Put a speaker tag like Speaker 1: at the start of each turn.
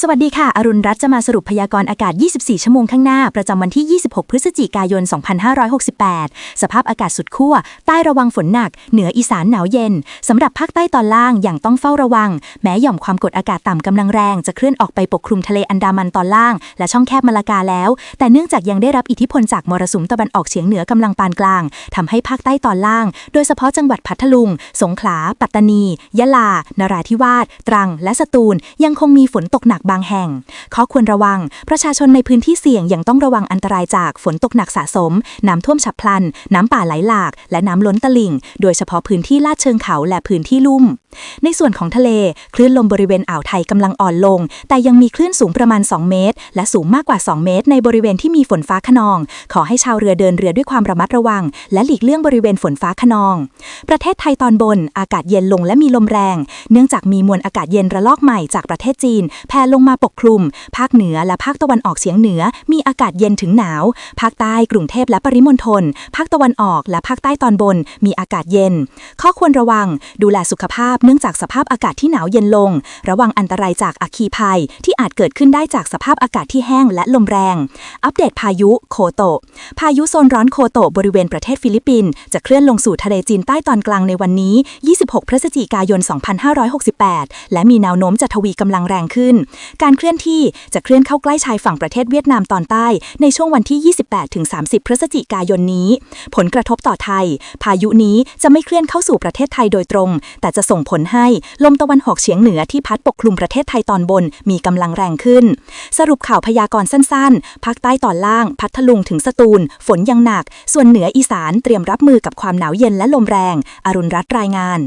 Speaker 1: สวัสดีค่ะ อรุณรัตน์จะมาสรุปพยากรณ์อากาศ 24 ชั่วโมงข้างหน้า ประจำวันที่ 26 พฤศจิกายน 2568 สภาพอากาศสุดขั้ว ใต้ระวังฝนหนัก เหนืออีสานหนาวเย็น สำหรับภาคใต้ตอนล่างอย่างต้องเฝ้าระวัง แม้หย่อมความกดอากาศต่ำกำลังแรง จะเคลื่อนออกไปปกคลุมทะเลอันดามันตอนล่าง และช่องแคบมาลากาแล้ว แต่เนื่องจากยังได้รับอิทธิพลจากมรสุมตะวันออกเฉียงเหนือกำลังปานกลางทำให้ภาคใต้ตอนล่าง โดยเฉพาะจังหวัดพัทลุง สงขลา ปัตตานี ยะลา นราธิวาส ตรัง และสตูล ยังคงมีฝนตกหนักบางแห่ง ข้อควรระวัง ประชาชนในพื้นที่เสี่ยงยังต้องระวังอันตรายจากฝนตกหนักสะสม น้ำท่วมฉับพลัน น้ำป่าไหลหลาก และน้ำล้นตลิ่ง โดยเฉพาะพื้นที่ลาดเชิงเขาและพื้นที่ลุ่ม ในส่วนของทะเล คลื่นลมบริเวณอ่าวไทยกำลังอ่อนลง แต่ยังมีคลื่นสูงประมาณ 2 เมตร และสูงมากกว่า 2 เมตร ในบริเวณที่มีฝนฟ้าขนอง ขอให้ชาวเรือเดินเรือด้วยความระมัดระวัง และหลีกเลี่ยงบริเวณฝนฟ้าขนอง ประเทศไทยตอนบน อากาศเย็นลงและมีลมแรง เนื่องจากมีมวลอากาศเย็นระลอกใหม่จากประเทศจีนแผ่ลงมาปกคลุม ภาคเหนือและภาคตะวันออกเฉียงเหนือ มีอากาศเย็นถึงหนาว ภาคใต้กรุงเทพและปริมณฑล ภาคตะวันออกและภาคใต้ตอนบน มีอากาศเย็น ข้อควรระวัง ดูแลสุขภาพเนื่องจากสภาพอากาศที่หนาวเย็นลง ระวังอันตรายจากอัคคีภัย ที่อาจเกิดขึ้นได้จากสภาพอากาศที่แห้งและลมแรง อัปเดตพายุโคโตะ พายุโซนร้อนโคโตะบริเวณประเทศฟิลิปปินส์จะเคลื่อนลงสู่ทะเลจีนใต้ตอนกลางในวันนี้ 26 พฤศจิกายน 2568 และมีแนวโน้มจะทวีกำลังแรงขึ้นการเคลื่อนที่จะเคลื่อนเข้าใกล้ชายฝั่งประเทศเวียดนามตอนใต้ ในช่วงวันที่ 28-30 พฤศจิกายนนี้ ผลกระทบต่อไทย พายุนี้จะไม่เคลื่อนเข้าสู่ประเทศไทยโดยตรง แต่จะส่งผลให้ลมตะวันออกเฉียงเหนือที่พัดปกคลุมประเทศไทยตอนบนมีกำลังแรงขึ้น สรุปข่าวพยากรณ์สั้นๆภาคใต้ตอนล่าง พัทลุงถึงสตูล ฝนยังหนัก ส่วนเหนืออีสานเตรียมรับมือกับความหนาวเย็นและลมแรง อรุณรัตน์รายงาน